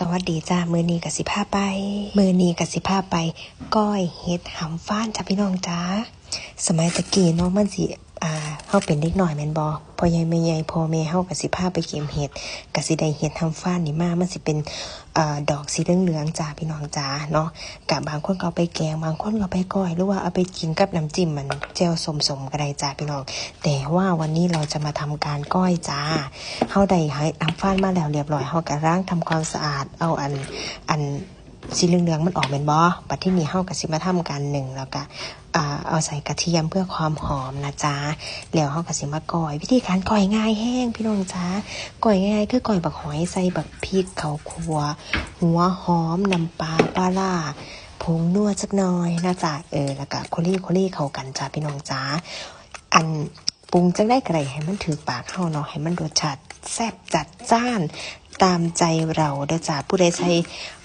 สวัสดีจ้ามือนีกับสิผ้าไป มือนีกับสิผ้าไป ก้อยเฮ็ดหำฟ้านจ้าพี่น้องจ้า สมัยตะกี้เนาะมันสิ เฮาเป็นเด็กหน่อยแม่นบ่พอใหญ่แม่ใหญ่พ่อแม่เฮากับสิพาไปเก็บเห็ดกับสิได้เห็ดหำฟ้านนี่มามันสิเป็นอ่าดอกสีเหลืองๆจ้าพี่น้องจ้าเนาะกับบางคนก็เอาไปแกงบางคนก็เอาไปก้อยหรือว่าเอาไปกินกับน้ำจิ้มมันแจ่วสมๆก็ได้จ้าพี่น้อง แต่ว่าวันนี้เราจะมาทำการก้อยจ้าเฮาได้ให้น้ำฟ้านมาแล้วเรียบร้อยเฮาก็ล้างทำความสะอาดเอาอันอัน สีเหลืองๆมันออกเป็นบ่บัดที่นี่เฮาก็สิมาทำการหนึ่งแล้วก็เอาใส่กระเทียมเพื่อความหอมนะจ๊ะแล้วเฮาก็สิมาก้อย วิธีการก้อยง่ายแห้งพี่น้องจ้าก้อยง่ายคือก้อยบักหอยใส่บักพริกเขาวคั่วหัวหอมน้ำปลาปลาร้าผงนัวสักหน่อยนะจ๊ะเออแล้วก็โคลี่โคลี่เข้ากันจ้าพี่น้องจ้าอันปรุงจังได้กระไรให้มันถือปากเฮาเนาะให้มันรสชาติแซ่บจัดจ้าน ตามใจเราเด้อจ้าผู้ใดใช้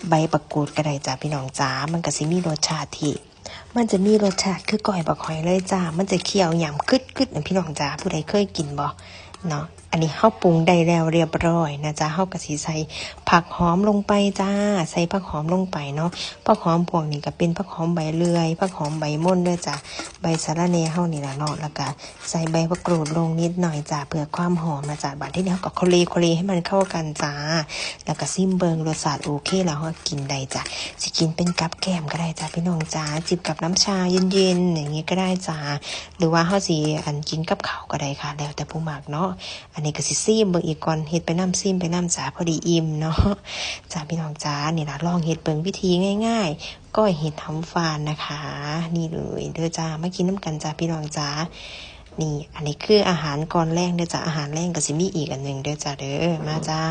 ใบประกูดก็ได้จ้าพี่น้องจ้ามันก็สิมีรสชาติที่มันจะมีรสชาติคือก้อยบักหอยเลยจ้า มันจะเคี่ยวหยำกึดกึดนะพี่น้องจ้าผู้ใดเคยกินบ่ เนาะอันนี้เฮาปรุงได้แล้วเรียบร้อยนะจ๊ะเฮาก็สิใส่ผักหอมลงไปจ้า ใส่ผักหอมลงไปเนาะผักหอมพวกนี้ก็เป็นผักหอมใบเลื่อยผักหอมใบม่นด้วยจ้ะใบสะระแหน่เฮานี่ละเนาะแล้วก็ใส่ใบมะกรูดลงนิดหน่อยจ้าเพื่อความหอมนะจ้ะบัดที่นี้เฮาก็โคลโคเลให้มันเข้ากันจ้า แล้วก็ซิมเบิงรสชาติโอเคแล้วเฮากินได้จ้ะสิกินเป็นกับแก้มก็ได้จ้าพี่น้องจ้าจิบกับน้ำชาเย็นๆอย่างนี้ก็ได้จ้าหรือว่าเฮาสิอันกินกับข้าวก็ได้ค่ะ แล้วแต่ผู้มักเนาะะ อันนี้ก็สิซีมเบิ่งอีกก่อนเฮ็ดไปน้ำซีมไปน้ำจ๋าพอดีอิ่มเนาะจ้าพี่น้องจ้านี่ล่ะลองเฮ็ดเบิ่งวิธีง่าย ๆ ก็เฮ็ดทำฟานนะคะ นี่เลยเด้อจ้ามากินน้ำกันจ้าพี่น้องจ้านี่ อันนี้คืออาหารก่อนแรงเด้อจ้าอาหารแรงก็สิมีอีกอันหนึ่งเด้อจ้าเด้อมาจ้า